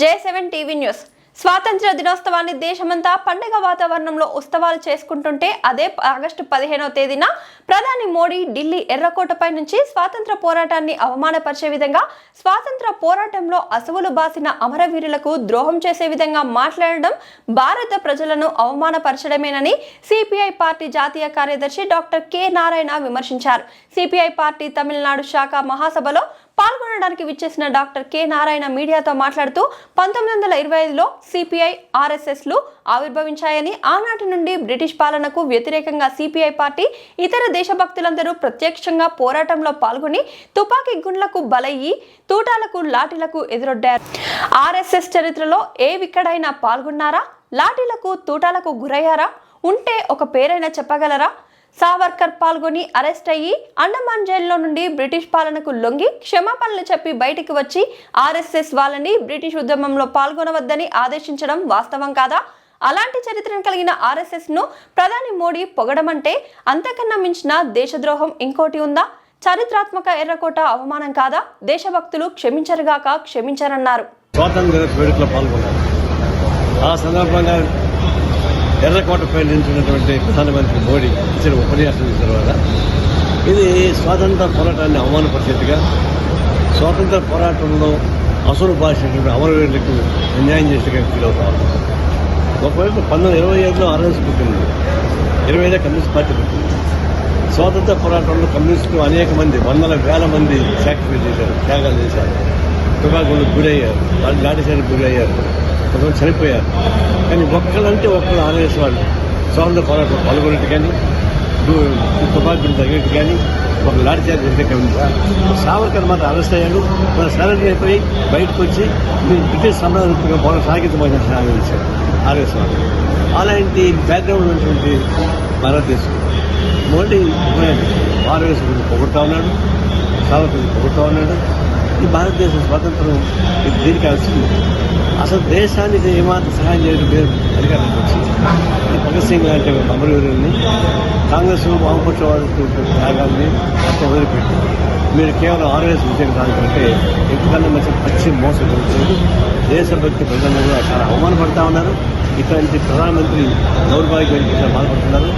J seven TV news స్వాతంత్ర దినోత్సవాన్ని దేశమంతా పండగ వాతావరణంలో ఉత్సవాలు చేసుకుంటుంటే అదే ఆగస్టు పదిహేనవ తేదీన ప్రధాని మోడీ ఢిల్లీ ఎర్రకోటపై నుంచి స్వాతంత్ర పోరాటాన్ని అవమానపరిచే విధంగా స్వాతంత్ర పోరాటంలో అసువులు బాసిన అమరవీరులకు ద్రోహం చేసే విధంగా మాట్లాడడం భారత ప్రజలను అవమానపరచడమేనని సిపిఐ పార్టీ జాతీయ కార్యదర్శి డాక్టర్ కె నారాయణ విమర్శించారు. సిపిఐ పార్టీ తమిళనాడు శాఖ మహాసభలో పాల్గొనడానికి విచ్చేసిన డాక్టర్ కె నారాయణ మీడియాతో మాట్లాడుతూ పంతొమ్మిది వందల ఇరవై ఐదులో సిపిఐ ఆర్ఎస్ఎస్లు ఆవిర్భవించాయని ఆనాటి నుండి బ్రిటిష్ పాలనకు వ్యతిరేకంగా సిపిఐ పార్టీ ఇతర దేశభక్తులందరూ ప్రత్యక్షంగా పోరాటంలో పాల్గొని తుపాకీ గుండ్లకు బలయ్యి తూటాలకు లాఠీలకు ఎదురొడ్డారు. ఆర్ఎస్ఎస్ చరిత్రలో ఏ విక్కడైనా పాల్గొన్నారా? లాఠీలకు తూటాలకు గురయ్యారా? ఉంటే ఒక పేరైనా చెప్పగలరా? సావర్కర్ పాల్గొని అరెస్ట్ అయ్యి అండమాన్ జైల్లో నుండి బ్రిటిష్ పాలనకు లొంగి క్షమాపణలు చెప్పి బయటికి వచ్చి ఆర్ఎస్ఎస్ వాళ్ళని బ్రిటిష్ ఉద్యమంలో పాల్గొనవద్దని ఆదేశించడం వాస్తవం కాదా? అలాంటి చరిత్రను కలిగిన ఆర్ఎస్ఎస్ను ప్రధాని మోడీ పొగడమంటే అంతకన్నా మించిన దేశద్రోహం ఇంకోటి ఉందా? చారిత్రాత్మక ఎర్రకోట అవమానం కాదా? దేశభక్తులు క్షమించరుగాక క్షమించారన్నారు. స్వాతంత్ర వేడుకలో పాల్గొన్నారు. ఆ సందర్భంగా ఎర్రకోటపై నిలిచినటువంటి ప్రధానమంత్రి మోడీ ఇచ్చిన ఉపన్యాసం తర్వాత. ఇది స్వాతంత్ర పోరాటాన్ని అవమానపరిచేట్టుగా స్వాతంత్ర పోరాటంలో అసలు భాషటువంటి అమరవీరులకు అన్యాయం చేసేట్టుగా ఫీల్ అవుతారు ఒకవైపు పంతొమ్మిది ఇరవై ఐదులో ఆర్ఎస్ పుట్టింది ఇరవై ఐదో కమ్యూనిస్ట్ పార్టీ పుట్టింది. స్వాతంత్ర పోరాటంలో కమ్యూనిస్టులు అనేక మంది వందల వేల మంది సాక్రిఫైస్ చేశారు త్యాగాలు చేశారు. తుపాకులకు గురయ్యారు వాళ్ళు లాఠీసారికి గురయ్యారు. కొంతమంది చనిపోయారు. కానీ ఒక్కళ్ళంటే ఒక్కళ్ళు ఆర్ఎస్ వాళ్ళు స్వాతంత్ర పోరాటంలో పాల్గొనేట్టు కానీ తుపాకులు తగినట్టు కానీ ఒక లాఠీచార్జ్ చేసే కమ్యూనిస్ట్ సావర్కర్ మాత్రం అరెస్ట్ అయ్యాడు మన సరెండర్ అయిపోయి బయటకు వచ్చి బ్రిటిష్ సామ్రాజ్యంగా పోరాటం సాగితమైన ఆలోచించారు ఆర్ఎస్ వాళ్ళు అలాంటి బ్యాక్గ్రౌండ్ ఉన్నటువంటి భారతదేశం. మోడీ ఆర్ఎస్ గురించి పొగుడుతూ ఉన్నాడు. సావర్కర్ పొగుడుతూ ఉన్నాడు. ఈ భారతదేశ స్వాతంత్రం దీనికి వచ్చింది. అసలు దేశానికి ఏమాత్రం సహాయం చేయడం పేరు అధికారంలోకి వచ్చింది. భగత్ సింగ్ లాంటి అమరవీరుల్ని కాంగ్రెస్ వామపక్ష వాళ్ళకి త్యాగాన్ని మొత్తం వదిలిపెట్టి మీరు కేవలం ఆర్ఎస్ విజయం కాదంటే ఎందుకన్నా మంచి పచ్చి మోసం జరుగుతుంది దేశభక్తి ప్రజలు కూడా చాలా అవమానపడతా ఉన్నారు. ఇట్లాంటి ప్రధానమంత్రి దౌర్భాగ్యం ఇట్లా బాధపడుతున్నారు.